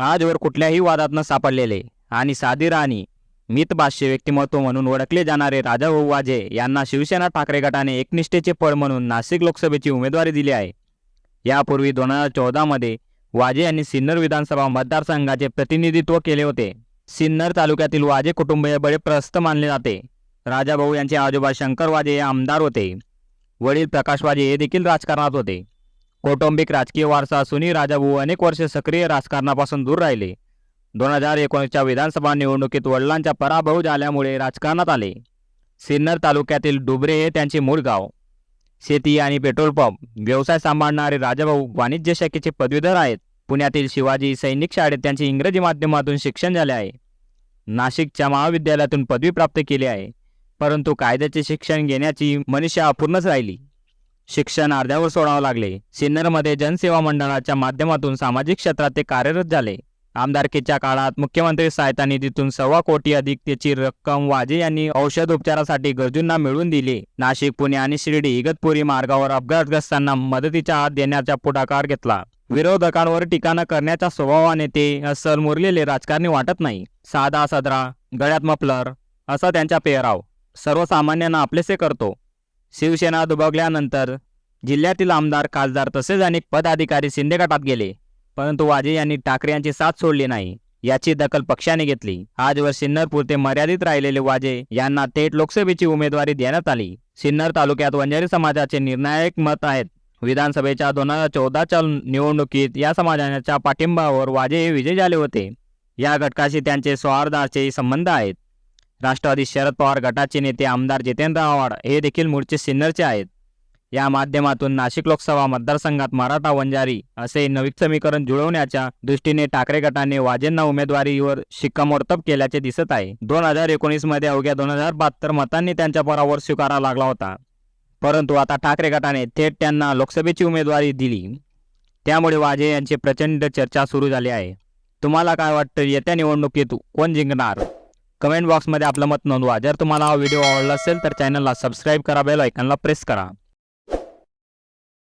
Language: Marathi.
आजवर कुठल्याही वादातनं सापडलेले आणि साधी राणी मितभाष्य व्यक्तिमत्व म्हणून ओळखले जाणारे राजाभाऊ वाजे यांना शिवसेना ठाकरे गटाने एकनिष्ठेचे पळ म्हणून नाशिक लोकसभेची उमेदवारी दिली आहे. यापूर्वी दोन हजार चौदामध्ये वाजे यांनी सिन्नर विधानसभा मतदारसंघाचे प्रतिनिधित्व केले होते. सिन्नर तालुक्यातील वाजे कुटुंब हे बळे प्रस्थ मानले जाते. राजाभाऊ यांचे आजोबा शंकर वाजे हे आमदार होते. वडील प्रकाश वाजे हे देखील राजकारणात होते. कौटुंबिक राजकीय वारसा असूनही राजाभाऊ अनेक वर्षे सक्रिय राजकारणापासून दूर राहिले. दोन हजार एकोणीसच्या विधानसभा निवडणुकीत वडिलांचा पराभव झाल्यामुळे राजकारणात आले. सिन्नर तालुक्यातील डुबरे हे त्यांचे मूळ गाव. शेती आणि पेट्रोल पंप व्यवसाय सांभाळणारे राजाभाऊ वाणिज्य शाखेचे पदवीधर आहेत. पुण्यातील शिवाजी सैनिक शाळेत त्यांचे इंग्रजी माध्यमातून शिक्षण झाले आहे. नाशिकच्या महाविद्यालयातून पदवी प्राप्त केली आहे. परंतु कायद्याचे शिक्षण घेण्याची मनीषा अपूर्णच राहिली. शिक्षण अर्ध्यावर सोडावं लागले. सिन्नरमध्ये जनसेवा मंडळाच्या माध्यमातून सामाजिक क्षेत्रात ते कार्यरत झाले. आमदारकीच्या काळात मुख्यमंत्री सहायता निधीतून सव्वा कोटी अधिक त्याची रक्कम वाजे यांनी औषध उपचारासाठी गरजूंना मिळवून दिली. नाशिक पुणे आणि शिर्डी इगतपुरी मार्गावर अपघातग्रस्तांना मदतीचा हात देण्याचा पुढाकार घेतला. विरोधकांवर टीका न करण्याच्या स्वभावाने ते अस्सल मुरलेले राजकारणी वाटत नाही. साधा सदरा गळ्यात मफलर असा त्यांचा पेहराव. सर्वसामान्यांना आपलेसे करतो. शिवसेना दुबगल्यानंतर जिल्ह्यातील आमदार खासदार तसेच अनेक पदाधिकारी शिंदे गटात गेले. परंतु वाजे यांनी ठाकरे यांची साथ सोडली नाही याची दखल पक्षाने घेतली. आजवर सिन्नरपुरते मर्यादित राहिलेले वाजे यांना थेट लोकसभेची उमेदवारी देण्यात आली. सिन्नर तालुक्यात वंजारी समाजाचे निर्णायक मत आहेत. विधानसभेच्या दोन हजार चौदाच्या निवडणुकीत या समाजाच्या पाठिंबावर वाजे हे विजय झाले होते. या घटकाशी त्यांचे सौहार्दाचे संबंध आहेत. राष्ट्रवादी शरद पवार गटाचे नेते आमदार जितेंद्र आव्हाड हे देखील मूळचे सिन्नरचे आहेत. या माध्यमातून नाशिक लोकसभा मतदारसंघात मराठा वंजारी असे नवीन समीकरण जुळवण्याच्या दृष्टीने ठाकरे गटाने वाजेंना उमेदवारीवर शिक्कामोर्तब केल्याचे दिसत आहे. दोन हजार एकोणीसमध्ये अवघ्या दोन हजार बहात्तर मतांनी त्यांच्या परावर स्वीकारावा लागला होता. परंतु आता ठाकरे गटाने थेट त्यांना लोकसभेची उमेदवारी दिली. त्यामुळे वाजे यांची प्रचंड चर्चा सुरू झाली आहे. तुम्हाला काय वाटतं? येत्या निवडणुकीत कोण जिंकणार? कमेंट बॉक्समध्ये आपलं मत नोंदवा. जर तुम्हाला हा व्हिडिओ आवडला असेल तर चॅनलला सबस्क्राईब करा बेल ऐकनला प्रेस करा.